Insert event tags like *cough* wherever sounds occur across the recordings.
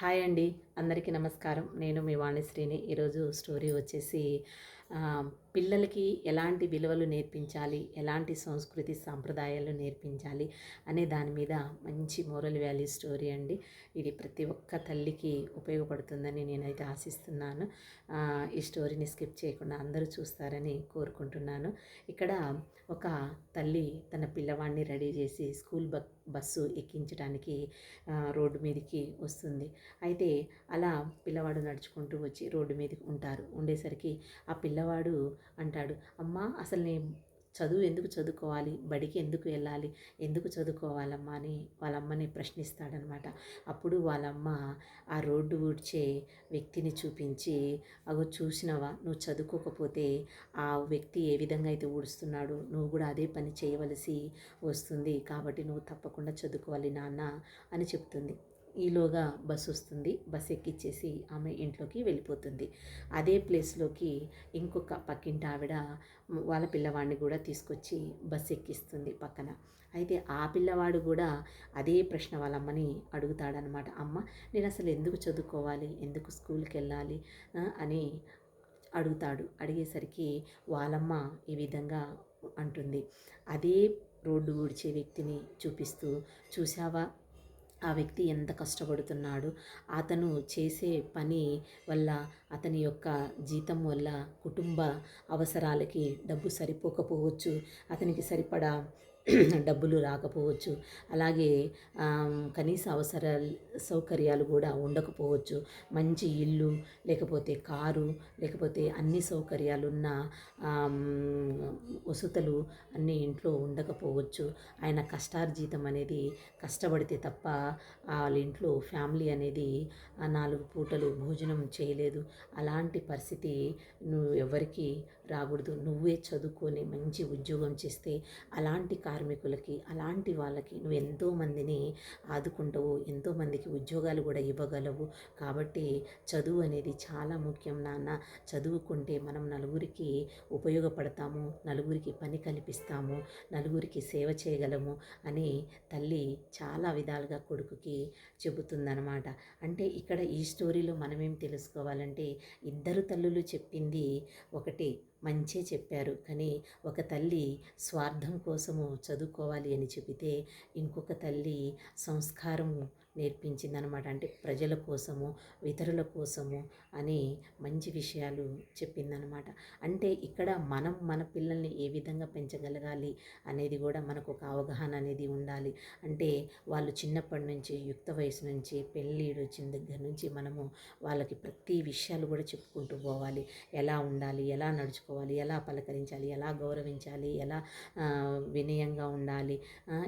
Hi అండి. అందరికీ నమస్కారం. నేను మీ వాణిశ్రీని. ఈరోజు స్టోరీ వచ్చేసి పిల్లలకి ఎలాంటి విలువలు నేర్పించాలి? ఎలాంటి సంస్కృతి సాంప్రదాయాలు నేర్పించాలి? అనే దాని మీద మంచి మోరల్ వాల్యూ స్టోరీ అండి. ఇది ప్రతి ఒక్క తల్లికి ఉపయోగపడుతుందని నేనైతే ఆశిస్తున్నాను. ఈ స్టోరీని స్కిప్ చేయకుండా అందరూ చూస్తారని కోరుకుంటున్నాను. ఇక్కడ ఒక తల్లి తన పిల్లవాడిని రెడీ చేసి స్కూల్ బ బస్సు ఎక్కించడానికి రోడ్డు మీదకి వస్తుంది. అయితే అలా పిల్లవాడు నడుచుకుంటూ వచ్చి రోడ్డు మీదకి ఉంటారు. ఉండేసరికి ఆ పిల్ల పిల్లవాడు అంటాడు అమ్మా అసలు నేను చదువు ఎందుకు చదువుకోవాలి? బడికి ఎందుకు వెళ్ళాలి? ఎందుకు చదువుకోవాలమ్మా? అని వాళ్ళమ్మని ప్రశ్నిస్తాడనమాట. అప్పుడు వాళ్ళమ్మ ఆ రోడ్డు ఊడ్చే వ్యక్తిని చూపించి అగో చూసినవా? నువ్వు చదువుకోకపోతే ఆ వ్యక్తి ఏ విధంగా అయితే ఊడుస్తున్నాడు? నువ్వు కూడా అదే పని చేయవలసి వస్తుంది కాబట్టి నువ్వు తప్పకుండా చదువుకోవాలి నాన్న అని చెప్తుంది. ఈలోగా బస్సు వస్తుంది. బస్ ఎక్కిచ్చేసి ఆమె ఇంట్లోకి వెళ్ళిపోతుంది. అదే ప్లేస్లోకి ఇంకొక పక్కింటి ఆవిడ వాళ్ళ పిల్లవాడిని కూడా తీసుకొచ్చి బస్ ఎక్కిస్తుంది పక్కన. అయితే ఆ పిల్లవాడు కూడా అదే ప్రశ్న వాళ్ళ అమ్మని అడుగుతాడనమాట. అమ్మ నేను అసలు ఎందుకు చదువుకోవాలి? ఎందుకు స్కూల్కి వెళ్ళాలి? అని అడుగుతాడు. అడిగేసరికి వాళ్ళమ్మ ఈ విధంగా అంటుంది. అదే రోడ్డు ఊడ్చే వ్యక్తిని చూపిస్తూ చూసావా ఆ వ్యక్తి ఎంత కష్టపడుతున్నాడు అతను చేసే పని వల్ల అతని యొక్క జీతం వల్ల కుటుంబ అవసరాలకి డబ్బు సరిపోకపోవచ్చు అతనికి సరిపడా *clears throat* డబ్బులు రాకపోవచ్చు. అలాగే కనీస అవసర సౌకర్యాలు కూడా ఉండకపోవచ్చు. మంచి ఇల్లు లేకపోతే కారు లేకపోతే అన్ని సౌకర్యాలున్న వసతులు అన్ని ఇంట్లో ఉండకపోవచ్చు. ఆయన కష్టార్జితం అనేది కష్టపడితే తప్ప వాళ్ళ ఇంట్లో ఫ్యామిలీ అనేది నాలుగు పూటలు భోజనం చేయలేదు. అలాంటి పరిస్థితి నువ్వు ఎవరికి రాకూడదు. నువ్వే చదువుకొని మంచి ఉద్యోగం చేస్తే అలాంటి కార్మికులకి అలాంటి వాళ్ళకి నువ్వు ఎంతోమందిని ఆదుకుంటావు ఎంతోమందికి ఉద్యోగాలు కూడా ఇవ్వగలవు. కాబట్టి చదువు అనేది చాలా ముఖ్యం నాన్న. చదువుకుంటే మనం నలుగురికి ఉపయోగపడతాము నలుగురికి పని కల్పిస్తాము నలుగురికి సేవ చేయగలము అని తల్లి చాలా విధాలుగా కొడుకుకి చెబుతుందనమాట అంటే ఇక్కడ ఈ స్టోరీలో మనమేం తెలుసుకోవాలంటే ఇద్దరు తల్లులు చెప్పింది ఒకటి. మంచే చెప్పారు. కానీ ఒక తల్లి స్వార్థం కోసము చదువుకోవాలి అని చెబితే ఇంకొక తల్లి సంస్కారం నేర్పించింది నేర్పించిందనమాట అంటే ప్రజల కోసము ఇతరుల కోసము అని మంచి విషయాలు చెప్పిందనమాట అంటే ఇక్కడ మనం మన పిల్లల్ని ఏ విధంగా పెంచగలగాలి అనేది కూడా మనకు ఒక అవగాహన అనేది ఉండాలి. అంటే వాళ్ళు చిన్నప్పటి నుంచి యుక్త వయసు నుంచి పెళ్ళి వచ్చిన దగ్గర నుంచి మనము వాళ్ళకి ప్రతి విషయాలు కూడా చెప్పుకుంటూ పోవాలి. ఎలా ఉండాలి ఎలా నడుచుకోవాలి ఎలా పలకరించాలి ఎలా గౌరవించాలి ఎలా వినయంగా ఉండాలి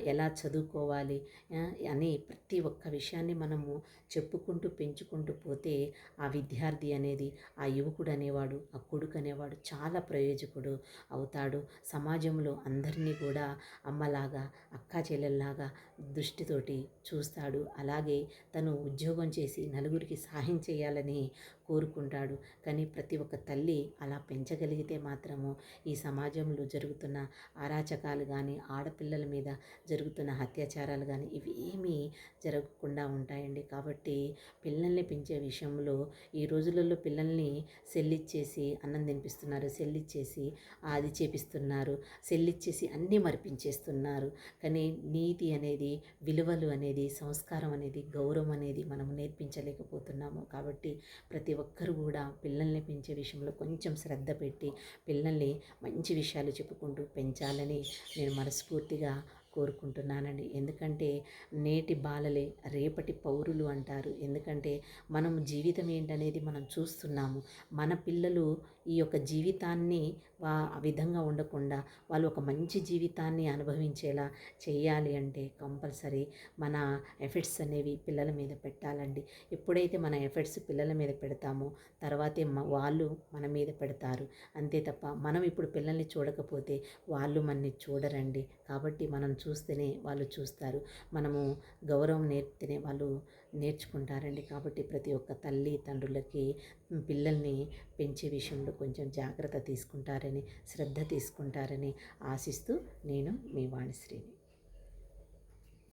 ఎలా చదువుకోవాలి అని ప్రతి ఒక్క విషయాన్ని మనము చెప్పుకుంటూ పెంచుకుంటూ పోతే ఆ విద్యార్థి అనేది ఆ యువకుడు అనేవాడు ఆ కొడుకు అనేవాడు చాలా ప్రయోజకుడు అవుతాడు. సమాజంలో అందరినీ కూడా అమ్మలాగా అక్కా చెల్లెల్లాగా దృష్టితోటి చూస్తాడు. అలాగే తను ఉద్యోగం చేసి నలుగురికి సహాయం చేయాలని కోరుకుంటాడు. కానీ ప్రతి ఒక్క తల్లి అలా పెంచగలిగితే మాత్రము ఈ సమాజంలో జరుగుతున్న అరాచకాలు కానీ ఆడపిల్లల మీద జరుగుతున్న అత్యాచారాలు కానీ ఇవి ఏమీ జరగకుండా ఉంటాయండి. కాబట్టి పిల్లల్ని పెంచే విషయంలో ఈ రోజులలో పిల్లల్ని సెల్లిచ్చేసి అన్నం తినిపిస్తున్నారు సెల్లిచ్చేసి అది చేపిస్తున్నారు సెల్లిచ్చేసి అన్నీ మరిపించేస్తున్నారు. కానీ నీతి అనేది విలువలు అనేది సంస్కారం అనేది గౌరవం అనేది మనం నేర్పించలేకపోతున్నాము. కాబట్టి ప్రతి ఒక్కరు కూడా పిల్లల్ని పెంచే విషయంలో కొంచెం శ్రద్ధ పెట్టి పిల్లల్ని మంచి విషయాలు చెప్పుకుంటూ పెంచాలని నేను మనస్ఫూర్తిగా కోరుకుంటున్నానండి. ఎందుకంటే నేటి బాలలే రేపటి పౌరులు అంటారు. ఎందుకంటే మనం జీవితం ఏంటనేది మనం చూస్తున్నాము. మన పిల్లలు ఈ యొక్క జీవితాన్ని వా ఆ విధంగా ఉండకుండా వాళ్ళు ఒక మంచి జీవితాన్ని అనుభవించేలా చేయాలి అంటే కంపల్సరీ మన ఎఫర్ట్స్ అనేవి పిల్లల మీద పెట్టాలండి. ఎప్పుడైతే మన ఎఫర్ట్స్ పిల్లల మీద పెడతామో తర్వాతే వాళ్ళు మన మీద పెడతారు. అంతే తప్ప మనం ఇప్పుడు పిల్లల్ని చూడకపోతే వాళ్ళు మనని చూడరండి. కాబట్టి మనం చూస్తేనే వాళ్ళు చూస్తారు. మనము గౌరవం నేర్పితేనే వాళ్ళు నేర్చుకుంటారండి. కాబట్టి ప్రతి ఒక్క తల్లి తండ్రులకి పిల్లల్ని పెంచే విషయంలో కొంచెం జాగ్రత్త తీసుకుంటారని శ్రద్ధ తీసుకుంటారని ఆశిస్తూ నేను మీ వాణిశ్రీని.